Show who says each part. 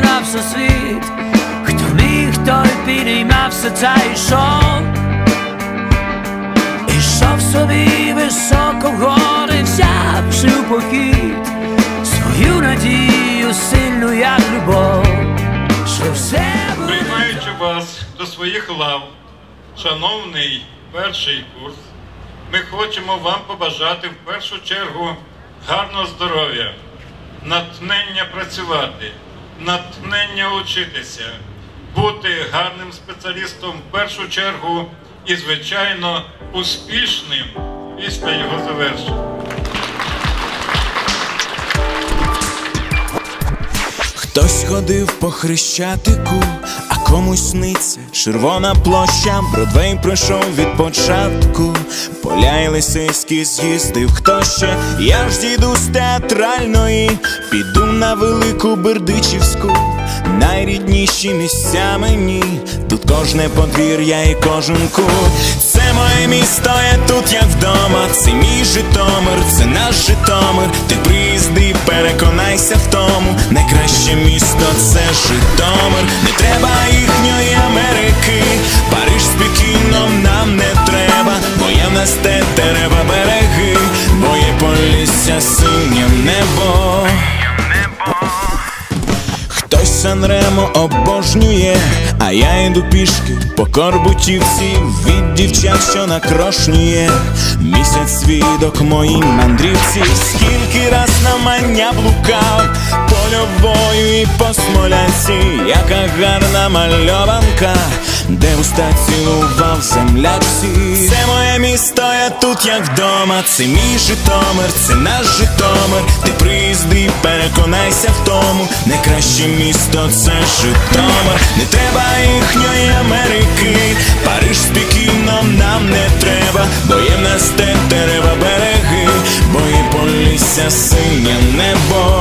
Speaker 1: на всесвіт, хто міг, той підіймався та йшов, ішов собі високо гори, взявши в похід свою надію, сильну, як любов, що все буде.
Speaker 2: Приймаючи вас до своїх лав, шановний перший курс, ми хочемо вам побажати в першу чергу гарного здоров'я. Натхнення працювати натхнення учитися, бути гарним спеціалістом в першу чергу і, звичайно, успішним після його завершення.
Speaker 3: Хтось ходив по хрещатику, а комусь сниться червона площа, Бродвей пройшов від початку, поля й лисиські з'їздив, хто ще, я ж діду з театральної, піду на велику бердичівську, найрідніші місця мені, кожне подвір'я і кожен кут. Це моє місто, я тут, як вдома, це мій Житомир, це наш Житомир, ти приїзди, переконайся в тому, найкраще місто це Житомир, не треба їхньої Америки, Париж з Пекіном нам не треба, бо є в нас те дерева береги, бо є полісся синє небо. Хтось Санремо обожнює, а я йду пішки по корбутівці від дівчат, що накрошнює місяць свідок моїй мандрівці, скільки раз на мання блукав польовою і по яка гарна мальованка, де уста цілував земляк всі. Це моє місто, я тут, як вдома, це мій Житомир, це наш Житомир, ти приїзди, переконайся в тому, найкраще місто це Житомир, не треба їхньої Америки, Париж з Пекіном нам не треба, бо є в нас те дерева береги, бо є полісся синє небо.